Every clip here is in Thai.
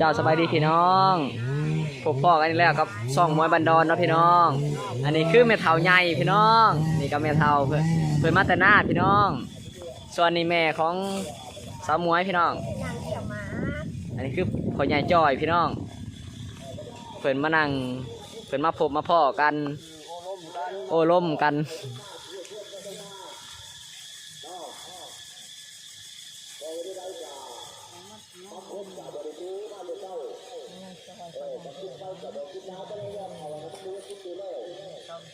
เจ้าสบายดีพี่น้องพบพ่อกันอีกแล้วกับซ่องมวยบันดอนเนาะพี่น้อง อันนี้คือแม่เฒ่าใหญ่พี่น้อง นี่ก็แม่เฒ่าเพื่อนเพื่อนมาแต่หน้าพี่น้อง ส่วนนี้แม่ของสาวมวยพี่น้อง อันนี้คือพ่อใหญ่จอยพี่น้อง เพื่อนมานั่งเพื่อนมาพบมาพ่อกัน โอ้ล่มกัน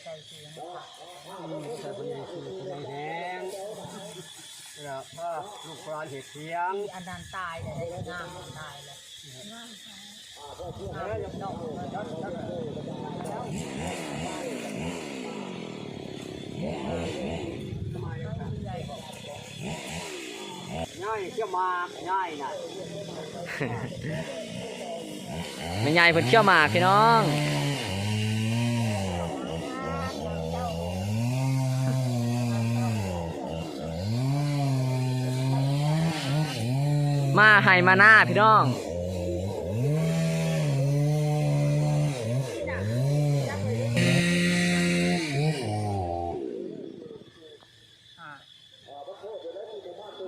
ใส่คนนี้คือคนนี้แห้งแล้วก็ลูกปลาเห็ดเทียงอันนั้นตายเลยได้งามตายเลยงามดอกเลยง่ายเที่ยวมาง่ายนะแม่ใหญ่เพิ่นเขี่ยวมาพี่น้อง มาให้มาหน้าพี่น้อง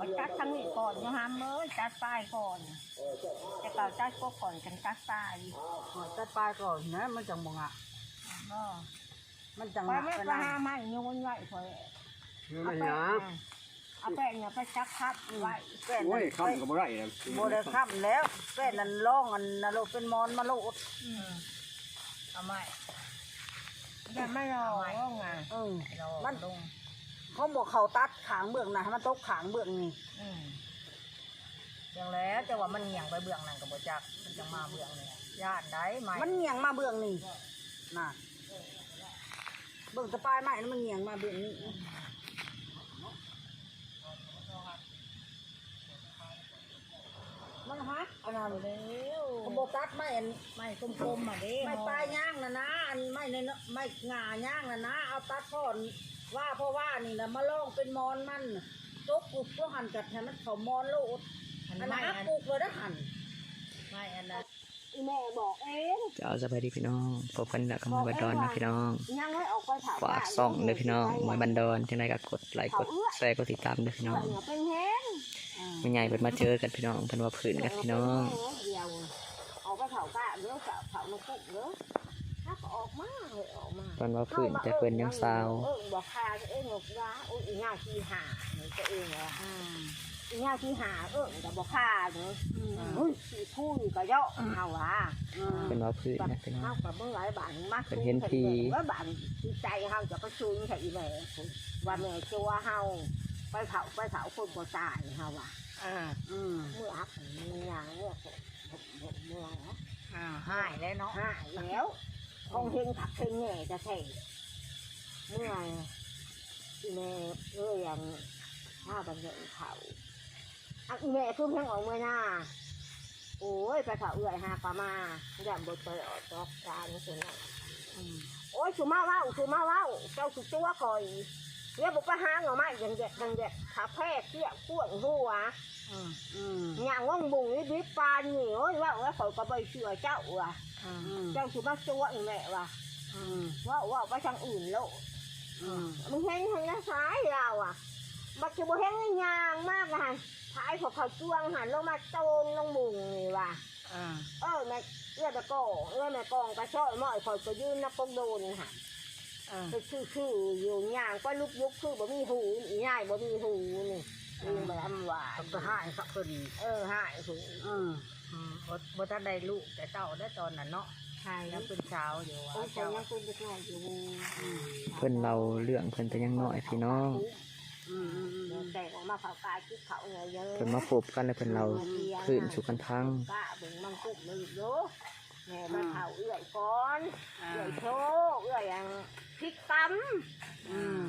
มันจัดทั้งนี้ก่อนนะฮะเมื่อจัดป้ายก่อนจะเก่าจัดก็ก่อนกันจัดป้ายตัดปลายก่อนนะมันจังมองอะก็มันจังไปไม่ก็หาไม่โยนไว้คอยอยู่เอาในแป้น้ง เอาแป้งเนี่ยไปจักพับไว้ำโอ้ยคำกับอะไรเลยโมเดลค่ำแล้วเป็นนันล่องอันนรกเป็นมอนมาโลดอืมเอาไม่แต่ไม่รอว่าไงเออ รอมัน ลงเขาบอกเขาตัดขางเบื้องนะให้มันตกขางเบื้องนี่อืมอย่างแล้วแต่ว่ามันเหงี่ยงไปเบื้องนั่นกับบ่จักมันจะมาเบื้องนี่ญาติได้ไหมมันเงียงมาเบื้องนี่น่ะเบื้องตะปลายไม้นั่นมันเงียงมาเบื้องนี่ มันฮักอันนั้นเร็วเขาบอกตัดไม้อันไม่กลมๆอะเด้ไม่ปลายย่างนะนะอันไม่ในเนาะไม่งาย่างนะนะเอาตัดพ่อนว่าเพราะว่านี่นะมาล่องเป็นมอนมันตกปุกก็หันกัดให้มันเขามอนโลดอันอันไม่นั้นอันปลูกเลยนะหันไม่อันนั้นอีแม่บอกเองเจ้าสบายดีพี่น้องพบกันแล้วกับมวยบันดอนนะพี่น้องยังให้ออกไปถามฝากซ่องเลยพี่น้องมวยบันดอนจังไดก็กดไลค์กดแชร์กดติดตามด้วยพี่น้อง เหนือเป็นแห้งแม่ใหญ่เพิ่นมาเจอกันพี่น้องเพิ่นว่าพื้นกันพี่น้องเดียวออกไปเผากะเด้อเผาเผาในกุ๊กเด้อถ้าก็ออกมาเลยออกมาเพิ่นว่าพื้นแต่เพิ่นยังสาวเออบอกคาเองบอกว่าโอ้ยอีง่าขี้หาเหมือนตัวเองเหรออีง่าขี้หาเออแต่บอกคาเด้อเฮ้ยขี้พูดก็เยอะเอาว่ะเพิ่นว่าพื้นนะพี่น้องเอากับเมื่อไรบ้านมากเป็นเห็นทีว่าบ้านที่ใจเฮาจะประชุมใช่อีแม่ว่าแม่จัวเฮา ไปเผาไปเผาคนบ่ตายเฮาว่ะอ่าอืมเมื่ออักมีอย่างเมื่อเมื่ออ่าหายแล้วเนาะหายแล้วคงเฮงผักเฮงแง่จะใช่เมื่ออีแม่เอ้ยยังข้าบันเดเขาอักอีแม่คือเพิ่งออกเมื่อหน้าโอ้ยไปเผาเอื่อยหากว่ามาอย่าบดไปออกจอกการนี่สินะอืมโอ้ยสุมาเว้าสุมาเว้าเจ้าสุตัวคอย เนี่ยบุกไปหาหน่อไม้ยังเด็ดยังเด็ดขาแพร่เกี้ยข่วงหัวอืมอืมอย่างว่างบุงนี่ดิบปานนี่โอ้ยว่าว่าเขาก็ไปเชื่อเจ้าว่ะอืมเจ้าสุมาตัวอีแม่ว่ะว่าว่าไปทางอื่นแล้วมึงเห็นทางด้านซ้ายเราอะบักจะบ่เห็นยางมากนะท้ายของเขาจ้วงหันลงมาโจงลงบุงนี่ว่ะอ่าเออแม่เอื้อตะกองเอื้อแม่กองกระช่อยม้อยคอยก็ยืนนับปงโดนหันอ่า คือคือคืออยู่ย่างก็ลุกยุกคือบ่มีหูอีง่ายบ่มีหูนี่ยิงไปทำหวานก็หายสักคนเออหายหูอืมอืมบ่บ่ทันได้ลูกแต่เจ้าได้ตอนนั้นเนาะใช่ยังเป็นสาวอยู่โอ้ว่ายแต่เจ้ายังเป็นเด็กน้อยอยู่เพิ่นเราเรื่องเพิ่นแต่ยังน้อยพี่น้องอืมอืมอืมแต่ออกมาเผากายคิดเขาเงยเยอะเพิ่นมาพบกันแล้วเพิ่นเราพื้นสู่กันพังกะเบิ่งมังคุกเลยโย แม่มาเผาเอื้อยก่อนอ่าเอื้อยโชว์เอื้อยยังพริกตำอืม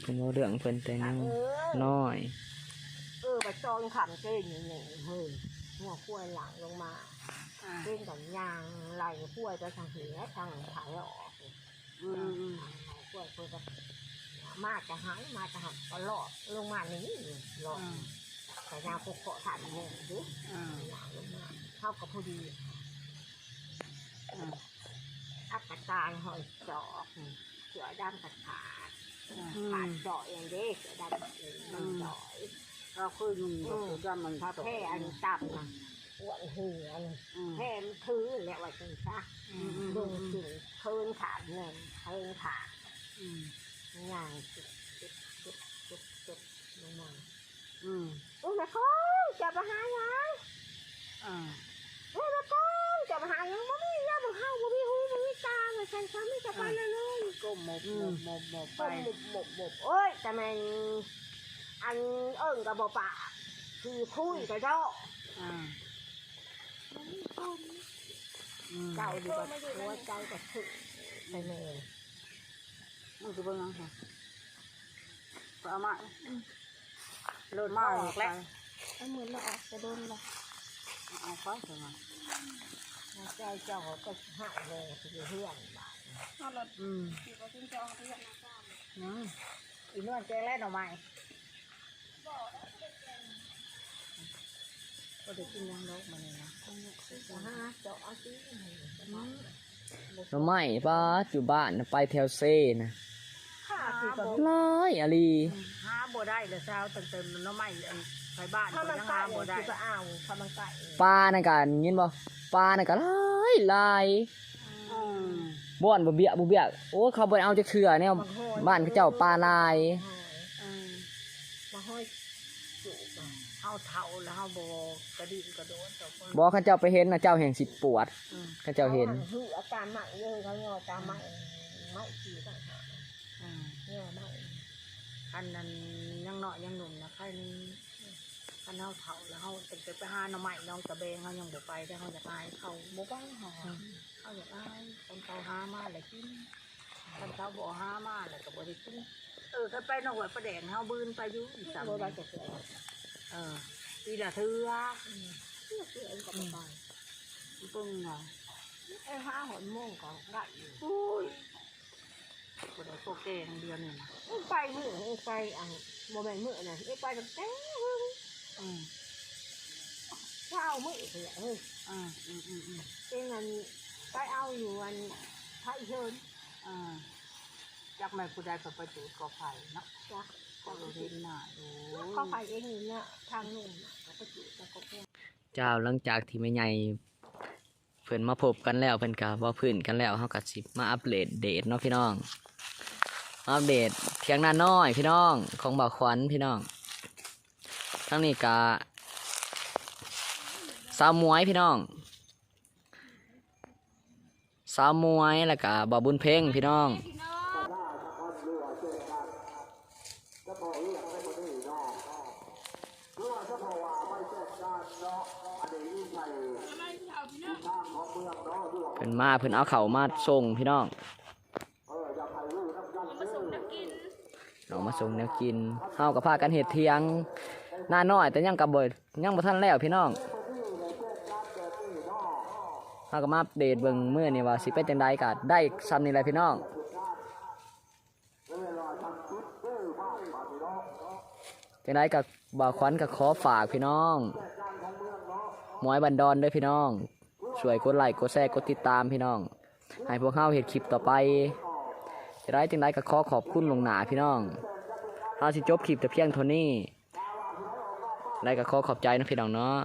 เพิ่นว่าเรื่องเพิ่นแต่ยังเออน้อย เออไปจองขำเจ้อยู่หนึ่งเฮ้ยหัวขั้วหลังลงมาเล่นกับยางไหลขั้วไปทางเหนือทางขายออกอืมอืมขั้วขั้วก็มาจะหายมาจะหักก็หลอดลงมานี้หลอดแต่ยางพวกเกาะถ่านเนี่ยดูอ่าหลังลงมาเข้ากับผู้ดี อักกะตายหอยจอกเสือดำกัดขาดขาดเจาะเองเด้เสือดำเองมันเจาะเราคืออยู่กับตัวดำมันถ้าตกแพ้อันต่ำนะอ้วนเหืออันแพ้มันถือแหละว่าจังซะดูสิเพิ่นขาดเงินเพิ่นขาดงานจุดจุดจุดจุดจุดลงมาอืมอุ้ยแม่คงจะมาหายังอ่า เลยฉันฉันไม่จะไปเลยเลยก็หมบหมบหมบหมบไปไปหมบหมบหมบโอ้ยแต่แม่นอันเอิ้งกับบ่ปากคือคุยกับเจ้าอ่าอืมเจ้าอยู่กับหัวใจกับถึงไปเลยมันคือเบิ่งยังค่ะก็เอามาโลดมาอีกแล้ว เอามือมาออกจะโดนละเอาไปเถอะมา ใจเจ้าก็หายเลยคือเพื่อนบ้านเอารถอืมขี่รถขึ้นจองเพื่อนนะจ้าอืมอีนวลแกงแล่นออกมาก็ได้กินยังลกมาเลยนะจะหาเจาะเอาซิหน่อไม้ป้าอยู่บ้านน่ะไปแถวเซ่นะข้าคือกับร้อยอะลีหาบ่ได้เลยเช้าเติมๆน้ำไม้อัน ไปบ้านถ้าก็มันยังไก่หาบ่ได้คือก็เอาถ้ามันไก่ปลาน่ะกันยินบ่ปลาน่ะก็หลายหลายอืมบ่อนบ่เบี้ยบ่เบี้ยโอ้เขาบ่ได้เอาจักเทื่อแนวบ้านเขาเจ้าปลาลาย อืมมาห้อยจุกเฮาเฒ่าแล้วเฮาบ่กระดิ่งกระโดดต่อคนบ่เขาเจ้าไปเห็นน่ะเจ้าแห่งสิปวดอืมเขาเจ้าเห็น หืออาการใหม่เลยเขาเนี่ยอาการใหม่ใหม่ทีต่างหากอืมเนี่ยใหม่อันนั้นยังเนาะยังหนุ่มนะใครนี่ คันเฮาเฒ่าแล้วเฮาตั้งแต่ไปหาหน่อไม้น้องตะเบงเฮายังบ่ไปแต่เฮาอยากอายเขาบ่ไปหาเฮาอยากอายคนเขาหามาแล้วกินคนเขาบ่หามาแล้วก็บ่ได้กินเออถ้าไปนอกวัดประแดงเฮาบืนไปอยู่อีสานโบราณจะเกิดเออปีละเทื่อเชื่อเชื่อเองกับไปปึ้งอะไอ้ห้าหอนโม่งก็ได้อยู่อุ้ยบ่ได้โตแกงเดือนนี่นะไปมือไปอะโมเมนต์มือน่ะไปตั้งแต่ อืมเช้ามือเลยเฮ้ยอ่าอืมอืมอืมเองมันไปเอาอยู่วันไทยเชิญอ่าจักแม่ผู้ใดก็ไปจูดกอไผ่เนาะจ้ะก็รู้เห็นหน้าโอ้ยเขาไปเองนี่เนี่ยทางนุ่มเขาไปจุดตะกบเนี่ยเจ้าหลังจากที่แม่ใหญ่เพิ่นมาพบกันแล้วเพิ่นก็บ่พื้นกันแล้วเฮาก็สิมาอัปเดตเดทเนาะพี่น้องมาอัปเดตเพียงหน้าน้อยพี่น้องของบ่าวขวัญพี่น้อง ทั้งนี้ก็สาวมวยพี่น้องสาวมวยแล้วก็บ่าบุญเพ่งพี่น้องเพิ่นมาเพิ่นเอาเข่ามาส่งพี่น้องเอามาส่งแนวกินเฮากับพากันเห็ดเทียง หน้าน้อยแต่ยังกับบ่ยังบ่ทันแล้วพี่น้องเฮาก็มาอัปเดตเบิ่งเมื้อนี้ว่าสิเป็นจังไดก็ได้ซ้ำนี่แหละพี่น้องจังไดก็บ่าวขวัญก็ขอฝากพี่น้องหมวยบันดอนด้อพี่น้องช่วยกดไลค์กดแชร์กดติดตามพี่น้อง ให้พวกเขาเห็นคลิปต่อไปจะได้จังได้ก็ขอขอบคุณลงหนาพี่น้องเราสิจบคลิปแต่เพียงเท่านี้ และก็ขอขอบใจนะพี่น้องเนาะ